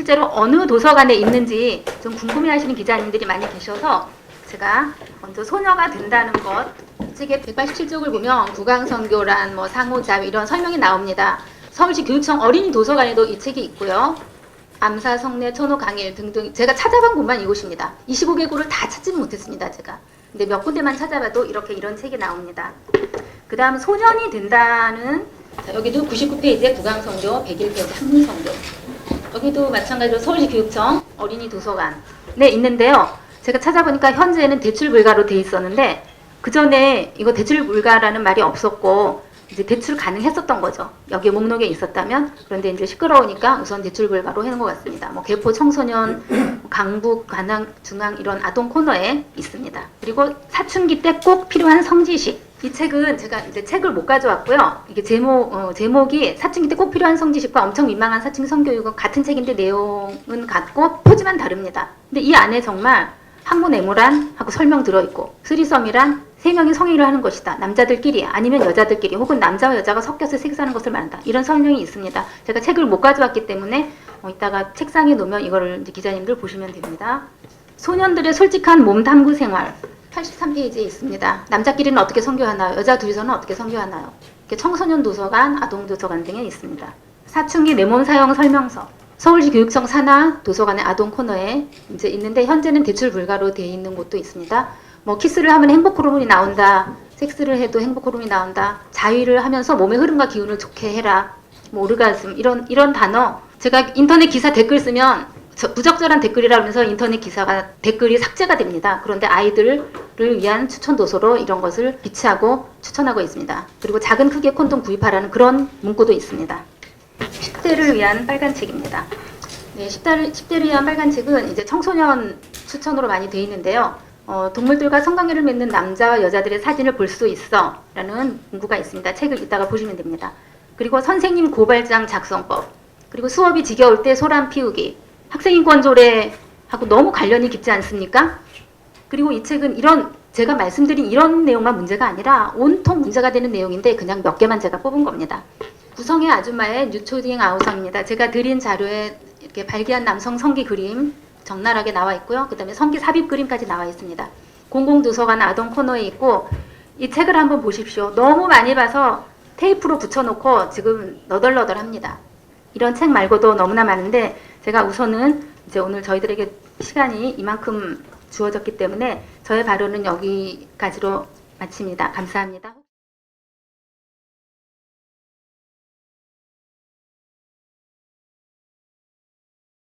실제로 어느 도서관에 있는지 좀 궁금해하시는 기자님들이 많이 계셔서 제가 먼저 소녀가 된다는 것 책의 187쪽을 보면 구강선교란 뭐 상호자 이런 설명이 나옵니다. 서울시 교육청 어린이 도서관에도 이 책이 있고요. 암사, 성내, 천호, 강일 등등 제가 찾아본 곳만 이곳입니다. 25개국을 다 찾지는 못했습니다. 제가. 근데 몇 군데만 찾아봐도 이렇게 이런 책이 나옵니다. 그 다음 소년이 된다는 자, 여기도 99페이지에 구강성교, 101페이지 학문성교 여기도 마찬가지로 서울시 교육청 어린이 도서관에 있는데요. 제가 찾아보니까 현재는 대출 불가로 돼 있었는데 그 전에 이거 대출 불가라는 말이 없었고 이제 대출 가능했었던 거죠. 여기 목록에 있었다면 그런데 이제 시끄러우니까 우선 대출 불가로 해놓은 것 같습니다. 뭐 개포 청소년, 강북, 관악, 중앙 이런 아동 코너에 있습니다. 그리고 사춘기 때 꼭 필요한 성지식. 이 책은 제가 이제 책을 못 가져왔고요. 이게 제목 어, 제목이 사춘기 때 꼭 필요한 성지식과 엄청 민망한 사춘기 성교육은 같은 책인데 내용은 같고 표지만 다릅니다. 근데 이 안에 정말 학문 애모란 하고 설명 들어있고 쓰리썸이란 세 명이 성의를 하는 것이다. 남자들끼리 아니면 여자들끼리 혹은 남자와 여자가 섞여서 섹스하는 것을 말한다. 이런 설명이 있습니다. 제가 책을 못 가져왔기 때문에 어, 이따가 책상에 놓으면 이거를 기자님들 보시면 됩니다. 소년들의 솔직한 몸 탐구 생활 83페이지에 있습니다. 남자끼리는 어떻게 선교하나요? 여자 둘이서는 어떻게 선교하나요? 이렇게 청소년 도서관, 아동 도서관 등에 있습니다. 사춘기 내 몸 사용 설명서 서울시 교육청 산하 도서관의 아동 코너에 이제 있는데 현재는 대출 불가로 되어 있는 곳도 있습니다. 뭐 키스를 하면 행복 호르몬이 나온다. 섹스를 해도 행복 호르몬이 나온다. 자위를 하면서 몸의 흐름과 기운을 좋게 해라. 뭐 오르가즘 이런 이런 단어 제가 인터넷 기사 댓글 쓰면 저- 부적절한 댓글이라면서 인터넷 기사가 댓글이 삭제가 됩니다. 그런데 아이들 을 위한 추천 도서로 이런 것을 비치하고 추천하고 있습니다. 그리고 작은 크기의 콘돔 구입하라는 그런 문구도 있습니다. 10대를 위한 빨간 책입니다. 네, 10대를, 10대를 위한 빨간 책은 이제 청소년 추천으로 많이 되어 있는데요. 어, 동물들과 성관계를 맺는 남자와 여자들의 사진을 볼 수 있어 라는 문구가 있습니다. 책을 이따가 보시면 됩니다. 그리고 선생님 고발장 작성법, 그리고 수업이 지겨울 때 소란 피우기, 학생인권 조례하고 너무 관련이 깊지 않습니까? 그리고 이 책은 이런 제가 말씀드린 이런 내용만 문제가 아니라 온통 문제가 되는 내용인데 그냥 몇 개만 제가 뽑은 겁니다. 구성의 아줌마의 뉴초딩 아우성입니다. 제가 드린 자료에 이렇게 발기한 남성 성기 그림 적나라하게 나와 있고요. 그 다음에 성기 삽입 그림까지 나와 있습니다. 공공도서관 아동 코너에 있고 이 책을 한번 보십시오. 너무 많이 봐서 테이프로 붙여놓고 지금 너덜너덜합니다. 이런 책 말고도 너무나 많은데 제가 우선은 이제 오늘 저희들에게 시간이 이만큼 주어졌기 때문에 저의 발언은 여기까지로 마칩니다. 감사합니다.